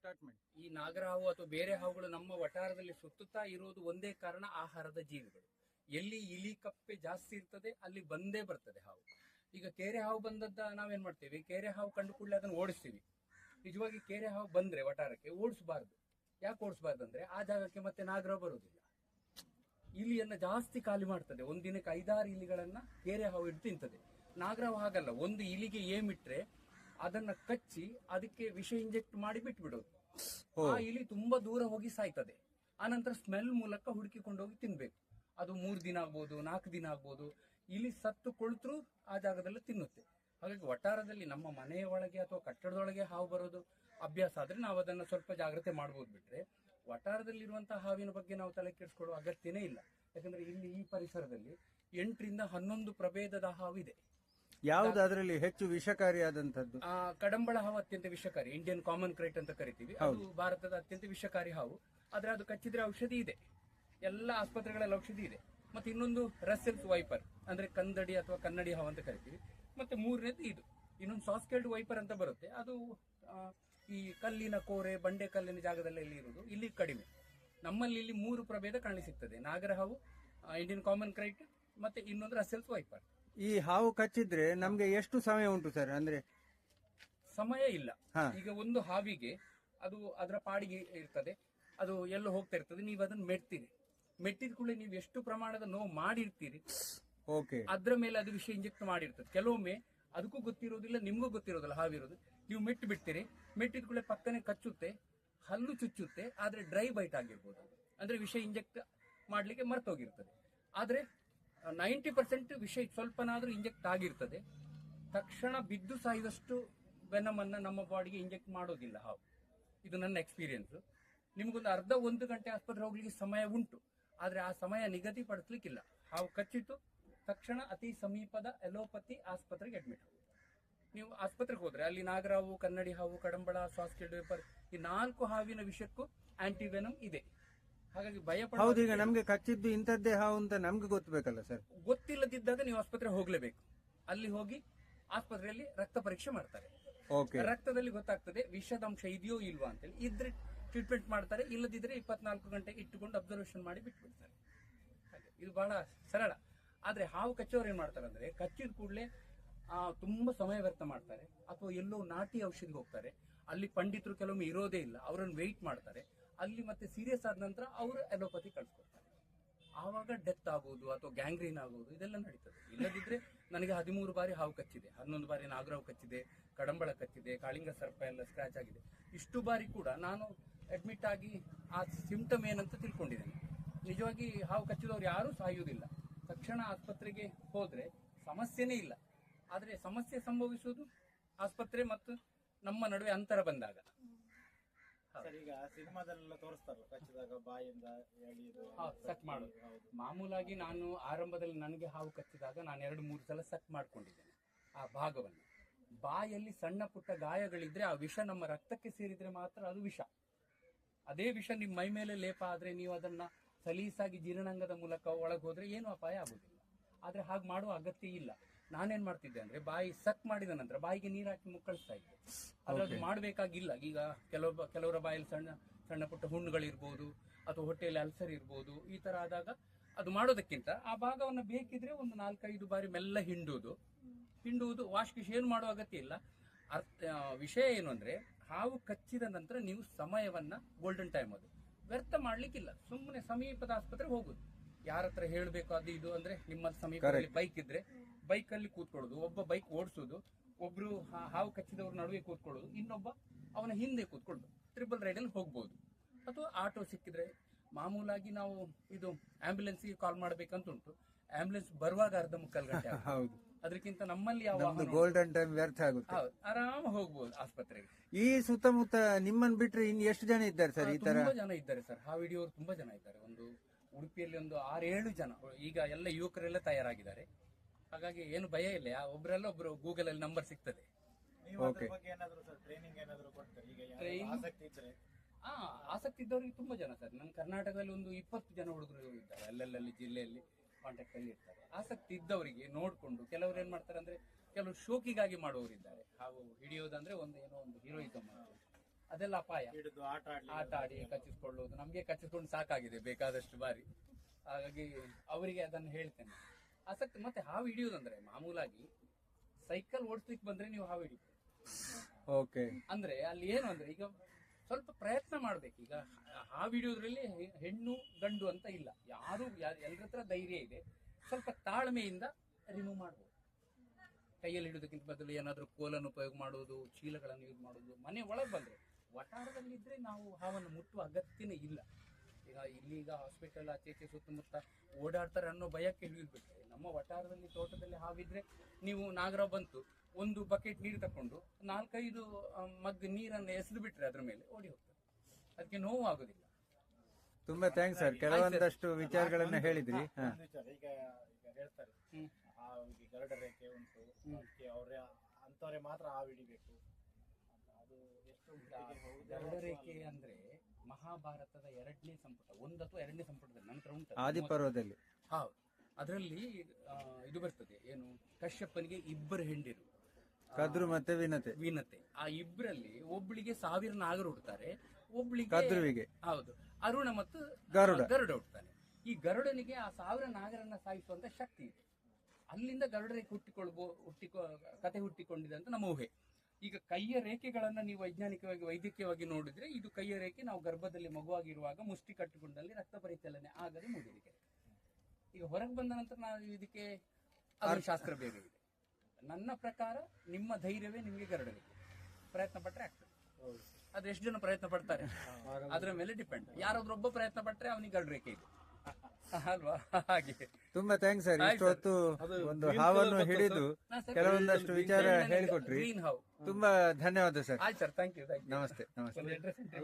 Start ಮಾಡಿ ಈ ನಾಗರ ಹಾವು ಅಥವಾ ಬೇರೆ ಹಾವುಗಳು ನಮ್ಮ ವಠಾರದಲ್ಲಿ ಸುತ್ತುತ್ತಾ ಇರುವುದು ಒಂದೇ ಕಾರಣ ಆಹಾರದ ಜೀವಿಗಳು. ಎಲ್ಲಿ ಇಲಿ ಕಪ್ಪೆ ಜಾಸ್ತಿ ಇರ್ತದೆ, ಅಲ್ಲಿ ಬಂದೇ ಬರ್ತದೆ ಹಾವು. ಈಗ ಕೇರೆ ಹಾವು ಬಂದದ್ದ ನಾವೇನ್ ಮಾಡ್ತೇವೆ? ಕೇರೆ ಹಾವು ಕಂಡು ಕೂಡಲೇ ಅದನ್ನು ಓಡಿಸ್ತೀವಿ. ನಿಜವಾಗಿ ಕೇರೆ ಹಾವು ಬಂದ್ರೆ ವಠಾರಕ್ಕೆ ಓಡಿಸಬಾರ್ದು. ಯಾಕೆ ಓಡಿಸಬಾರ್ದು ಅಂದ್ರೆ ಆ ಜಾಗಕ್ಕೆ ಮತ್ತೆ ನಾಗರ ಬರುವುದಿಲ್ಲ. ಇಲಿಯನ್ನ ಜಾಸ್ತಿ ಖಾಲಿ ಮಾಡ್ತದೆ. ಒಂದಿನಕ್ಕೆ ಐದಾರು ಇಲಿಗಳನ್ನ ಕೇರೆ ಹಾವು ಇಟ್ಟು ತಿಂತದೆ. ನಾಗರ ಹಾಗಲ್ಲ, ಒಂದು ಇಲಿಗೆ ಏಮಿಟ್ರೆ ಅದನ್ನ ಕಚ್ಚಿ ಅದಕ್ಕೆ ವಿಷ ಇಂಜೆಕ್ಟ್ ಮಾಡಿ ಬಿಟ್ಬಿಡೋದು. ಆ ಇಲಿ ತುಂಬಾ ದೂರ ಹೋಗಿ ಸಾಯ್ತದೆ. ಆನಂತರ ಸ್ಮೆಲ್ ಮೂಲಕ ಹುಡುಕಿಕೊಂಡು ಹೋಗಿ ತಿನ್ಬೇಕು. ಅದು ಮೂರ್ ದಿನ ಆಗ್ಬೋದು ನಾಲ್ಕು ದಿನ ಆಗ್ಬೋದು. ಇಲಿ ಸತ್ತು ಕೊಳ್ತರೂ ಆ ಜಾಗದಲ್ಲಿ ತಿನ್ನುತ್ತೆ. ಹಾಗಾಗಿ ವಟಾರದಲ್ಲಿ ನಮ್ಮ ಮನೆಯ ಒಳಗೆ ಅಥವಾ ಕಟ್ಟಡದೊಳಗೆ ಹಾವು ಬರೋದು ಅಭ್ಯಾಸ ಆದ್ರೆ ನಾವು ಅದನ್ನ ಸ್ವಲ್ಪ ಜಾಗ್ರತೆ ಮಾಡ್ಬೋದು ಬಿಟ್ರೆ ವಟಾರದಲ್ಲಿರುವಂತಹ ಹಾವಿನ ಬಗ್ಗೆ ನಾವು ತಲೆ ಕೆಡಿಸ್ಕೊಳ್ಳುವ ಅಗತ್ಯನೇ ಇಲ್ಲ. ಯಾಕಂದ್ರೆ ಇಲ್ಲಿ ಈ ಪರಿಸರದಲ್ಲಿ ಎಂಟರಿಂದ ಹನ್ನೊಂದು ಪ್ರಭೇದದ ಹಾವಿದೆ. ಯಾವ್ದು ಅದರಲ್ಲಿ ಹೆಚ್ಚು ವಿಷಕಾರಿಯಾದಂತದ್ದು ಆ ಕಡಂಬಳ ಹಾವು ಅತ್ಯಂತ ವಿಷಕಾರಿ ಇಂಡಿಯನ್ ಕಾಮನ್ ಕ್ರೈಟ್ ಅಂತ ಕರಿತೀವಿ. ಅದು ಭಾರತದ ಅತ್ಯಂತ ವಿಷಕಾರಿ ಹಾವು. ಆದ್ರೆ ಅದು ಕಚ್ಚಿದ್ರೆ ಔಷಧಿ ಇದೆ. ಎಲ್ಲ ಆಸ್ಪತ್ರೆಗಳಲ್ಲಿ ಔಷಧಿ ಇದೆ. ಮತ್ತೆ ಇನ್ನೊಂದು ರಸೆಲ್ಸ್ ವೈಪರ್ ಅಂದ್ರೆ ಕಂದಡಿ ಅಥವಾ ಕನ್ನಡಿ ಹಾವು ಅಂತ ಕರಿತೀವಿ. ಮತ್ತೆ ಮೂರನೇದು ಇದು. ಇನ್ನೊಂದು ಸಾಸ್ಕೆಲ್ಡ್ ವೈಪರ್ ಅಂತ ಬರುತ್ತೆ. ಅದು ಆ, ಈ ಕಲ್ಲಿನ ಕೋರೆ ಬಂಡೆ ಕಲ್ಲಿನ ಜಾಗದಲ್ಲಿ ಇಲ್ಲಿ ಇರುವುದು. ಇಲ್ಲಿ ಕಡಿಮೆ. ನಮ್ಮಲ್ಲಿ ಇಲ್ಲಿ ಮೂರು ಪ್ರಭೇದ ಕಾಣಿಸುತ್ತದೆ ನಾಗರ ಹಾವು ಇಂಡಿಯನ್ ಕಾಮನ್ ಕ್ರೈಟ್ ಮತ್ತೆ ಇನ್ನೊಂದು ರಸೆಲ್ಸ್ ವೈಪರ್ ಈ ಹಾವು ಕಚ್ಚಿದ್ರೆ ನಮ್ಗೆ ಎಷ್ಟು ಸಮಯ ಉಂಟು ಸರ್ ಅಂದ್ರೆ ಸಮಯ ಇಲ್ಲ. ಹಾ. ಈಗ ಒಂದು ಹಾವಿಗೆ ಅದು ಅದರ ಪಾಡಿಗೆ ಇರ್ತದೆ. ಅದು ಎಲ್ಲೋ ಹೋಗ್ತಾ ಇರ್ತದೆ. ನೀವು ಅದನ್ನ ಮೆಟ್ತೀರಿ. ಮೆಟ್ಟಿದ ಕೂಡಲೇ ನೀವು ಎಷ್ಟು ಪ್ರಮಾಣದ ನೋವು ಮಾಡಿರ್ತೀರಿ ಓಕೆ. ಅದ್ರ ಮೇಲೆ ಅದು ವಿಷಯ ಇಂಜೆಕ್ಟ್ ಮಾಡಿರ್ತದೆ. ಕೆಲವೊಮ್ಮೆ ಅದಕ್ಕೂ ಗೊತ್ತಿರೋದಿಲ್ಲ ನಿಮ್ಗೂ ಗೊತ್ತಿರೋದಿಲ್ಲ ಹಾವಿರೋದು. ನೀವು ಮೆಟ್ಟು ಬಿಡ್ತೀರಿ. ಮೆಟ್ಟಿದ ಕೂಡಲೇ ಪಕ್ಕನೆ ಕಚ್ಚುತ್ತೆ ಹಲ್ಲು ಚುಚ್ಚುತ್ತೆ ಆದ್ರೆ ಡ್ರೈ ಬೈಟ್ ಆಗಿರ್ಬೋದು. ಅಂದ್ರೆ ವಿಷ ಇಂಜೆಕ್ಟ್ ಮಾಡ್ಲಿಕ್ಕೆ ಮರ್ತೋಗಿರ್ತದೆ. ಆದ್ರೆ ನೈಂಟಿ ಪರ್ಸೆಂಟ್ ವಿಷ ಸ್ವಲ್ಪನಾದರೂ ಇಂಜೆಕ್ಟ್ ಆಗಿರ್ತದೆ. ತಕ್ಷಣ ಬಿದ್ದು ಸಾಯಿದಷ್ಟು ವೆನಮನ್ನು ನಮ್ಮ ಬಾಡಿಗೆ ಇಂಜೆಕ್ಟ್ ಮಾಡೋದಿಲ್ಲ ಹಾವು. ಇದು ನನ್ನ ಎಕ್ಸ್ಪೀರಿಯನ್ಸು. ನಿಮಗೊಂದು ಅರ್ಧ ಒಂದು ಗಂಟೆ ಆಸ್ಪತ್ರೆ ಹೋಗ್ಲಿಕ್ಕೆ ಸಮಯ ಉಂಟು. ಆದರೆ ಆ ಸಮಯ ನಿಗದಿಪಡಿಸ್ಲಿಕ್ಕಿಲ್ಲ. ಹಾವು ಕಚ್ಚಿತು ತಕ್ಷಣ ಅತಿ ಸಮೀಪದ ಎಲೋಪತಿ ಆಸ್ಪತ್ರೆಗೆ ಅಡ್ಮಿಟ್ ಆಗುತ್ತೆ ನೀವು ಆಸ್ಪತ್ರೆಗೆ ಹೋದರೆ ಅಲ್ಲಿ ನಾಗರಾವು, ಕನ್ನಡಿ ಹಾವು, ಕಡಂಬಳ ಪೇಪರ್ ಈ ನಾಲ್ಕು ಹಾವಿನ ವಿಷಕ್ಕೂ ಆಂಟಿವೆನಮ್ ಇದೆ. ಹಾಗಾಗಿ ಭಯ ಪಡೋ ಹೌದು ಈಗ ನಮ್ಗೆ ಕಚ್ಚಿದ್ದು ಇಂಥದ್ದೇ ಹಾವು ಅಂತ ನಮ್ಗೆ ಗೊತ್ತಬೇಕಲ್ಲ ಸರ್? ಗೊತ್ತಿಲ್ಲದಿದ್ದಾಗ ನೀವು ಆಸ್ಪತ್ರೆ ಹೋಗ್ಲೇಬೇಕು. ಅಲ್ಲಿ ಹೋಗಿ ಆಸ್ಪತ್ರೆಯಲ್ಲಿ ರಕ್ತ ಪರೀಕ್ಷೆ ಮಾಡ್ತಾರೆ. ಓಕೆ. ರಕ್ತದಲ್ಲಿ ಗೊತ್ತಾಗ್ತದೆ ವಿಷದಂಶ ಇದೆಯೋ ಇಲ್ವಾ ಅಂತೇಳಿ. ಇದ್ರೆ ಟ್ರೀಟ್ಮೆಂಟ್ ಮಾಡ್ತಾರೆ ಇಲ್ಲದಿದ್ರೆ ಇಪ್ಪತ್ನಾಲ್ಕು ಗಂಟೆ ಇಟ್ಟುಕೊಂಡು ಅಬ್ಸರ್ವೇಷನ್ ಮಾಡಿ ಬಿಟ್ಬಿಡ್ತಾರೆ. ಇದು ಬಹಳ ಸರಳ. ಆದ್ರೆ ಹಾವು ಕಚ್ಚೋರು ಏನ್ ಮಾಡ್ತಾರೆ ಅಂದ್ರೆ ಕಚ್ಚಿದ ಕೂಡಲೇ ತುಂಬಾ ಸಮಯ ವ್ಯರ್ಥ ಮಾಡ್ತಾರೆ. ಅಥವಾ ಎಲ್ಲೋ ನಾಟಿ ಔಷಧಿಗೆ ಹೋಗ್ತಾರೆ. ಅಲ್ಲಿ ಪಂಡಿತರು ಕೆಲವೊಮ್ಮೆ ಇರೋದೇ ಇಲ್ಲ. ಅವರನ್ನು ವೆಯ್ಟ್ ಮಾಡ್ತಾರೆ. ಅಲ್ಲಿ ಮತ್ತೆ ಸೀರಿಯಸ್ ಆದ ನಂತರ ಅವರು ಅಲೋಪತಿ ಕಳ್ಸ್ಕೊಡ್ತಾರೆ. ಆವಾಗ ಡೆತ್ ಆಗೋದು ಅಥವಾ ಗ್ಯಾಂಗ್ರೀನ್ ಆಗೋದು ಇದೆಲ್ಲ ನಡೀತದೆ. ಇಲ್ಲದಿದ್ರೆ ನನಗೆ ಹದಿಮೂರು ಬಾರಿ ಹಾವು ಕಚ್ಚಿದೆ, ಹನ್ನೊಂದು ಬಾರಿ ನಾಗರಾವು ಕಚ್ಚಿದೆ, ಕಡಂಬಳ ಕಚ್ಚಿದೆ, ಕಾಳಿಂಗ ಸರ್ಪ ಎಲ್ಲ ಸ್ಕ್ರಾಚ್ ಆಗಿದೆ. ಇಷ್ಟು ಬಾರಿ ಕೂಡ ನಾನು ಅಡ್ಮಿಟ್ ಆಗಿ ಆ ಸಿಂಪ್ಟಮ್ ಏನಂತ ತಿಳ್ಕೊಂಡಿದ್ದೇನೆ. ನಿಜವಾಗಿ ಹಾವು ಕಚ್ಚಿದವ್ರು ಯಾರೂ ಸಾಯುವುದಿಲ್ಲ. ತಕ್ಷಣ ಆಸ್ಪತ್ರೆಗೆ ಹೋದ್ರೆ ಸಮಸ್ಯೆನೇ ಇಲ್ಲ. ಆದರೆ ಸಮಸ್ಯೆ ಸಂಭವಿಸುವುದು ಆಸ್ಪತ್ರೆ ಮತ್ತು ನಮ್ಮ ನಡುವೆ ಅಂತರ ಬಂದಾಗ. ಸರ್ ಈಗ ಸಿನಿಮಾದಲ್ಲೆಲ್ಲ ತೋರಿಸ್ತಾರಲ್ಲ ಕಚ್ಚಿದಾಗ ಬಾಯಿಂದ ಎಳೆಯುದು ಮಾಡೋದು ಮಾಮೂಲಾಗಿ ನಾನು ಆರಂಭದಲ್ಲಿ ನನಗೆ ಹಾವು ಕಚ್ಚಿದಾಗ ನಾನು ಎರಡು ಮೂರು ಸಲ ಸಕ್ ಮಾಡ್ಕೊಂಡಿದ್ದೇನೆ ಆ ಭಾಗವನ್ನು. ಬಾಯಲ್ಲಿ ಸಣ್ಣ ಪುಟ್ಟ ಗಾಯಗಳಿದ್ರೆ ಆ ವಿಷ ನಮ್ಮ ರಕ್ತಕ್ಕೆ ಸೇರಿದ್ರೆ ಮಾತ್ರ ಅದು ವಿಷ. ಅದೇ ವಿಷ ನಿಮ್ಮ ಮೈ ಮೇಲೆ ಲೇಪ ಆದ್ರೆ ನೀವು ಅದನ್ನ ಸಲೀಸಾಗಿ ಜೀರ್ಣಾಂಗದ ಮೂಲಕ ಒಳಗೆ ಹೋದ್ರೆ ಏನು ಅಪಾಯ ಆಗುದಿಲ್ಲ. ಆದ್ರೆ ಹಾಗೆ ಮಾಡುವ ಅಗತ್ಯ ಇಲ್ಲ. ನಾನೇನ್ ಮಾಡ್ತಿದ್ದೆ ಅಂದ್ರೆ ಬಾಯಿ ಸಕ್ ಮಾಡಿದ ನಂತರ ಬಾಯಿಗೆ ನೀರ್ ಹಾಕಿ ಮುಕ್ಕಳಿಸ್ತಾ ಇದ್ದೆ. ಆದ್ರೆ ಅದು ಮಾಡ್ಬೇಕಾಗಿಲ್ಲ. ಈಗ ಕೆಲವೊಬ್ಬ ಕೆಲವರ ಬಾಯಲ್ಲಿ ಸಣ್ಣ ಸಣ್ಣ ಪುಟ್ಟ ಹುಣ್ಣುಗಳಿರ್ಬೋದು ಅಥವಾ ಹೊಟ್ಟೆಯಲ್ಲಿ ಅಲ್ಸರ್ ಇರ್ಬೋದು ಈ ತರ ಆದಾಗ ಅದು ಮಾಡೋದಕ್ಕಿಂತ ಆ ಭಾಗವನ್ನು ಬೇಕಿದ್ರೆ ಒಂದು ನಾಲ್ಕೈದು ಬಾರಿ ಮೆಲ್ಲ ಹಿಂಡುವುದು. ಹಿಂಡುವುದು ವಾಶ್ ಕಿಶ್ ಏನು ಮಾಡುವ ಅಗತ್ಯ ಇಲ್ಲ. ಅರ್ಥ ವಿಷಯ ಏನು ಅಂದ್ರೆ ಹಾವು ಕಚ್ಚಿದ ನಂತರ ನೀವು ಸಮಯವನ್ನ ಗೋಲ್ಡನ್ ಟೈಮ್ ಅದು. ವ್ಯರ್ಥ ಮಾಡ್ಲಿಕ್ಕಿಲ್ಲ. ಸುಮ್ಮನೆ ಸಮೀಪದ ಆಸ್ಪತ್ರೆಗೆ ಹೋಗುದು. ಯಾರ ಹತ್ರ ಹೇಳ್ಬೇಕು ಅದು ಇದು ಅಂದ್ರೆ ನಿಮ್ಮ ಸಮೀಪದಲ್ಲಿ ಬೈಕ್ ಇದ್ರೆ ಬೈಕ್ ಅಲ್ಲಿ ಕೂತ್ಕೊಳ್ಳೋದು ಒಬ್ಬ ಬೈಕ್ ಓಡಿಸೋದು ಒಬ್ರು ಹಾವು ಕಚ್ಚಿದವ್ರ ನಡುವೆ ಕೂತ್ಕೊಳ್ಳೋದು ಇನ್ನೊಬ್ಬ ಅವನ ಹಿಂದೆ ಕೂತ್ಕೊಳ್ಳೋದು ಟ್ರಿಪಲ್ ರೈಡ್ ಅಲ್ಲಿ ಹೋಗ್ಬೋದು. ಅಥವಾ ಆಟೋ ಸಿಕ್ಕಿದ್ರೆ ಮಾಮೂಲಾಗಿ ನಾವು ಇದು ಆಂಬ್ಯುಲೆನ್ಸ್ ಕಾಲ್ ಮಾಡ್ಬೇಕಂತ ಉಂಟು. ಆಂಬ್ಯುಲೆನ್ಸ್ ಬರುವಾಗ ಅರ್ಧ ಮುಕ್ಕಾಲು ಗಂಟೆ. ಹೌದು. ಅದಕ್ಕಿಂತ ನಮ್ಮಲ್ಲಿ ಯಾವ ಗೋಲ್ಡನ್ ಟೈಮ್ ವ್ಯರ್ಥ ಆಗುತ್ತೆ. ಆರಾಮ ಹೋಗ್ಬೋದು ಆಸ್ಪತ್ರೆಗೆ. ಈ ಸುತ್ತಮುತ್ತ ನಿಮ್ಮನ್ನ ಬಿಟ್ರೆ ಇನ್ನು ಎಷ್ಟು ಜನ ಇದ್ದಾರೆ ಸರ್ ಈ ತರ? ತುಂಬಾ ಜನ ಇದ್ದಾರೆ ಸರ್. ಆ ವಿಡಿಯೋ ತುಂಬಾ ಜನ ಇದ್ದಾರೆ. ಒಂದು ಉಡುಪಿಯಲ್ಲಿ ಒಂದು ಆರೇಳು ಜನ. ಈಗ ಎಲ್ಲ ಯುವಕರೆಲ್ಲ ತಯಾರಾಗಿದ್ದಾರೆ. ಹಾಗಾಗಿ ಏನು ಭಯ ಇಲ್ಲ. ಯಾ- ಒಬ್ರಲ್ಲ ಒಬ್ರು ಗೂಗಲ್ ಅಲ್ಲಿ ನಂಬರ್ ಸಿಗ್ತದೆ. ನೀವು ಅದ್ರ ಬಗ್ಗೆ ಏನಾದ್ರು ಸರ್ ಟ್ರೈನಿಂಗ್ ಏನಾದ್ರು ಕೊಡ್ತಾರೆ? ಈಗ ಯಾರು Training? ಆಸಕ್ತಿ ಇದ್ರೆ. ಆ ಆಸಕ್ತಿ ಇದ್ದವರಿಗೆ ತುಂಬಾ ಜನ ಸರ್ ನಮ್ಮ ಕರ್ನಾಟಕದಲ್ಲಿ ಒಂದು ಇಪ್ಪತ್ತು ಜನ ಹುಡುಗರು ಇದ್ದಾರೆ. ಅಲ್ಲಲ್ಲಿ ಜಿಲ್ಲೆಯಲ್ಲಿ ಕಾಂಟ್ಯಾಕ್ಟ್ ಅಲ್ಲಿ ಇರ್ತಾರೆ. ಆಸಕ್ತಿ ಇದ್ದವರಿಗೆ ನೋಡ್ಕೊಂಡು ಕೆಲವರು ಏನ್ ಮಾಡ್ತಾರೆ ಅಂದ್ರೆ ಕೆಲವರು ಶೋಕಿಗಾಗಿ ಮಾಡುವವರು ಇದ್ದಾರೆ. ಹಿಡಿಯೋದು ಹಿಡಿಯೋದಂದ್ರೆ ಒಂದು ಏನೋ ಒಂದು ಹೀರೋಯಿಸಮ್ ಅದೆಲ್ಲ ಅಪಾಯ. ಹಿಡಿದು ಆಟ ಆಡ್ಲಿ ಆಟ ಆಡಿ ಕಚ್ಚಿಸ್ಕೊಳ್ಳೋದು. ನಮ್ಗೆ ಕಚ್ಚಿಸ್ಕೊಂಡು ಸಾಕಾಗಿದೆ ಬೇಕಾದಷ್ಟು ಬಾರಿ. ಹಾಗಾಗಿ ಅವರಿಗೆ ಅದನ್ನು ಹೇಳ್ತೇನೆ. ಆಸಕ್ತಿ ಮತ್ತೆ ಹಾವು ಹಿಡಿಯೋದಂದ್ರೆ ಮಾಮೂಲಾಗಿ ಸೈಕಲ್ ಓಡಿಸ್ಲಿಕ್ಕೆ ಬಂದ್ರೆ ನೀವು ಹಾವು ಹಿಡಿ ಓಕೆ ಅಂದ್ರೆ ಅಲ್ಲಿ ಏನು ಅಂದ್ರೆ ಈಗ ಸ್ವಲ್ಪ ಪ್ರಯತ್ನ ಮಾಡ್ಬೇಕು. ಈಗ ಹಾವು ಹಿಡಿಯೋದ್ರಲ್ಲಿ ಹೆಣ್ಣು ಗಂಡು ಅಂತ ಇಲ್ಲ. ಯಾರು ಎಲ್ಲರ ಹತ್ರ ಧೈರ್ಯ ಇದೆ. ಸ್ವಲ್ಪ ತಾಳ್ಮೆಯಿಂದ ರಿಮೂವ್ ಮಾಡ್ಬೋದು. ಕೈಯಲ್ಲಿ ಹಿಡಿಯೋದಕ್ಕಿಂತ ಬದಲು ಏನಾದರೂ ಕೋಲನ್ನು ಉಪಯೋಗ ಮಾಡುವುದು ಚೀಲಗಳನ್ನು ಯೂಸ್ ಮಾಡುವುದು. ಮನೆ ಒಳಗೆ ಬಂದ್ರೆ ವಟಾರದಲ್ಲಿದ್ರೆ ನಾವು ಹಾವನ್ನು ಮುಟ್ಟುವ ಅಗತ್ಯನೇ ಇಲ್ಲ. ಈಗ ಇಲ್ಲಿ ಈಗ ಹಾಸ್ಪಿಟಲ್ ಆಚೆ ಈಚೆ ಸುತ್ತಮುತ್ತ ಓಡಾಡ್ತಾರೆ ಅನ್ನೋ ಭಯಕ್ಕೆ ಹಿಡಿದ್ಬಿಟ್ರೆ ನಮ್ಮ ವಟಾರದಲ್ಲಿ ತೋಟದಲ್ಲಿ ಹಾವಿದ್ರೆ ನೀವು ನಾಗರ ಬಂತು ಒಂದು ಬಕೆಟ್ ನೀರು ತಕೊಂಡು ನಾಲ್ಕೈದು ಮಗ್ ನೀರನ್ನು ಎಸೆದು ಬಿಟ್ರೆ ಅದ್ರ ಮೇಲೆ ಓಡಿ ಹೋಗ್ತದೆ ಅದಕ್ಕೆ ನೋವು ಆಗುದಿಲ್ಲ ತುಂಬಾ ಥ್ಯಾಂಕ್ಸ್ ಸರ್. ಕೆಲವೊಂದಷ್ಟು ವಿಚಾರಗಳನ್ನ ಹೇಳಿದ್ರಿ. ಈಗ ಈಗ ಹೇಳ್ತಾರೆ. ರೇಖೆ ಉಂಟು. ಅವರೇ ಅಂತವರೇ ಮಾತ್ರ ಆ ಹಿಡಿಬೇಕು. ಅಂತ. ಅದು ಎಷ್ಟು ಮಟ್ಟಿಗೆ ಹೌದೋ? ರೇಖೆ ಅಂದ್ರೆ ಮಹಾಭಾರತದ ಎರಡನೇ ಸಂಪುಟ ಒಂದು ಅಥವಾ ಎರಡನೇ ಸಂಪುಟದಲ್ಲಿ ನಂತರ ಉಂಟು. ಆದಿಪರ್ವದಲ್ಲಿ ಹೌದು. ಅದರಲ್ಲಿ ಆ, ಇದು ಬರ್ತದೆ ಏನು ಕಶ್ಯಪನಿಗೆ ಇಬ್ಬರು ಹೆಂಡಿರು. ಆ, ಕದ್ರು ಮತ್ತೆ ವಿನತೆ. ವಿನತೆ. ಆ ಇಬ್ಬರಲ್ಲಿ ಒಬ್ಳಿಗೆ ಸಾವಿರ ನಾಗರು ಹುಡ್ತಾರೆ ಒಬ್ಳಿಗೆ ಕದ್ರುವಿಗೆ. ಹೌದು. ಅರುಣ ಮತ್ತು ಗರುಡ. ಗರುಡ ಹುಡ್ತಾನೆ. ಈ ಗರುಡನಿಗೆ ಆ ಸಾವಿರ ನಾಗರನ್ನ ಸಾಯಿಸುವಂತ ಶಕ್ತಿ ಇದೆ. ಅಲ್ಲಿಂದ ಗರುಡರಿಗೆ ರೇಖೆ ಹುಟ್ಟಿಕೊಳ್ಬೋ ಹುಟ್ಟಿಕೊ ಕತೆ ಹುಟ್ಟಿಕೊಂಡಿದೆ ಅಂತ ನಮ್ಮ ಊಹೆ. ಈಗ ಕೈಯ ರೇಖೆಗಳನ್ನ ನೀವು ವೈಜ್ಞಾನಿಕವಾಗಿ ವೈದ್ಯಕೀಯವಾಗಿ ನೋಡಿದ್ರೆ ಇದು ಕೈಯ ರೇಖೆ ನಾವು ಗರ್ಭದಲ್ಲಿ ಮಗುವಾಗಿರುವಾಗ ಮುಷ್ಟಿ ಕಟ್ಟಿಕೊಂಡಲ್ಲಿ ರಕ್ತ ಪರಿಚಲನೆ ಆಗದೆ ಮೂಡಿದೆ ಈಗ ಹೊರಗೆ ಬಂದ ನಂತರ ನಾವು ಇದಕ್ಕೆ ಶಾಸ್ತ್ರ ಬೇರೆ ಇದೆ. ನನ್ನ ಪ್ರಕಾರ ನಿಮ್ಮ ಧೈರ್ಯವೇ ನಿಮಗೆ ಗರಡಲಿಕ್ಕೆ ಪ್ರಯತ್ನ ಪಟ್ರೆ ಆಗ್ತದೆ. ಆದ್ರೆ ಎಷ್ಟು ಜನ ಪ್ರಯತ್ನ ಪಡ್ತಾರೆ? ಅದರ ಮೇಲೆ ಡಿಪೆಂಡ್ ಯಾರಾದ್ರೂ ಒಬ್ಬ ಪ್ರಯತ್ನ ಪಟ್ರೆ ಅವನಿಗೆ ಗರುಡ ರೇಖೆ ಇದೆ. ಅಲ್ವಾ? ಹಾಗೆ. ತುಂಬಾ ಥ್ಯಾಂಕ್ಸ್ ಸರ್ ಇಷ್ಟೊತ್ತು ಒಂದು ಹಾವನ್ನು ಹಿಡಿದು ಕೆಲವೊಂದಷ್ಟು ವಿಚಾರ ಹೇಳಿಕೊಟ್ರಿ. ತುಂಬಾ ಧನ್ಯವಾದ ಸರ್ ಆಯ್ತು ಸರ್ ಥ್ಯಾಂಕ್ ಯು ನಮಸ್ತೆ ನಮಸ್ತೆ.